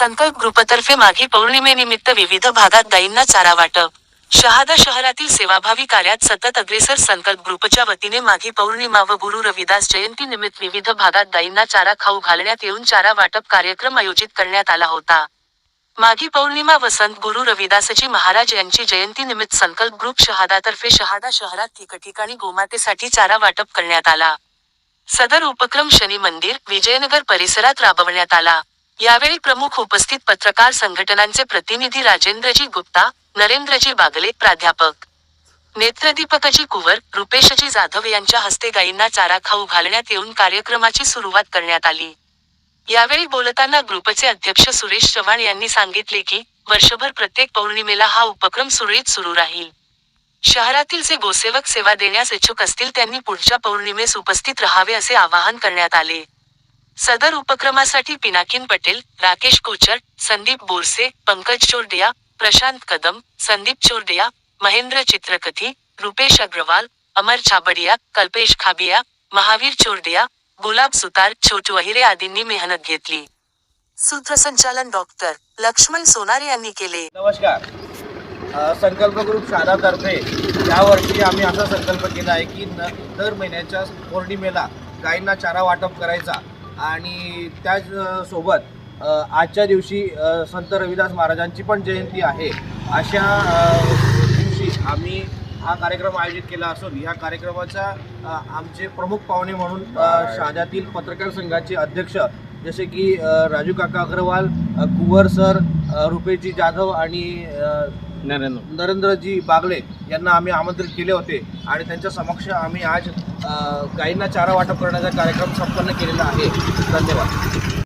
संकल्प ग्रुपतर्फे माघी पौर्णिमेनिमित्त विविध भागात गायींना चारा वाटप. शहादा शहरातील सेवाभावी कार्यात सतत अग्रेसर संकल्प ग्रुपच्या वतीने माघी पौर्णिमा व गुरु रविदास जयंती निमित्त विविध भागात गायींना चारा खाऊ घालण्यात येऊन चारा वाटप कार्यक्रम आयोजित करण्यात आला होता. माघी पौर्णिमा वसंत गुरु रविदासजी महाराज यांची जयंती निमित्त संकल्प ग्रुप शहादातर्फे शहादा शहरात ठिकठिकाणी गोमातेसाठी चारा वाटप करण्यात आला. सदर उपक्रम शनी मंदिर विजयनगर परिसरात राबवण्यात आला. यावेळी प्रमुख उपस्थित पत्रकार संघटनांचे प्रतिनिधी राजेंद्रजी गुप्ता नरेंद्रजी बागले प्राध्यापक. नेत्रदीपकजी कुवर रुपेशजी जाधव यांच्या हस्ते गायींना चारा खाऊ घालण्यात येऊन कार्यक्रमाची सुरुवात करण्यात आली. यावेळी बोलताना ग्रुपचे अध्यक्ष सुरेश चव्हाण यांनी सांगितले की वर्षभर प्रत्येक पौर्णिमेला हा उपक्रम सुरळीत सुरू राहील. शहरातील जे गोसेवक सेवा देण्यास इच्छुक असतील त्यांनी पुढच्या पौर्णिमेस उपस्थित राहावे असे आवाहन करण्यात आले. सदर उपक्रमासाठी पिनाकिन पटेल राकेश कोचर संदीप बोरसे पंकज चोरडिया प्रशांत कदम संदीप चोरडिया महेंद्र चित्रकथी रुपेश अग्रवाल अमर छाबडिया कल्पेश खाबिया महावीर चोरडिया गुलाब सुतार छोटू अहिरे आदींनी मेहनत घेतली. सूत्रसंचालन डॉक्टर लक्ष्मण सोनार यांनी केले. नमस्कार. संकल्प ग्रुप शाळातर्फे यावर्षी आम्ही असा संकल्प केला आहे की न दर महिन्याच्या पौर्णिमेला गायींना चारा वाटप करायचा. आणि त्याच सोबत आजच्या दिवशी संत रविदास महाराजांची पण जयंती आहे. अशा दिवशी आम्ही हा कार्यक्रम आयोजित केला असून ह्या कार्यक्रमाचा आमचे प्रमुख पाहुणे म्हणून शहाद्यातील पत्रकार संघाचे अध्यक्ष जसे की राजू काका अग्रवाल कुंवर सर अ, रुपेशजी जाधव आणि नरेंद्र. नरेंद्रजी बागले यांना आम्ही आमंत्रित केले होते आणि त्यांच्या समक्ष आम्ही आज गायींना चारा वाटप करण्याचा कार्यक्रम संपन्न केलेला आहे. धन्यवाद.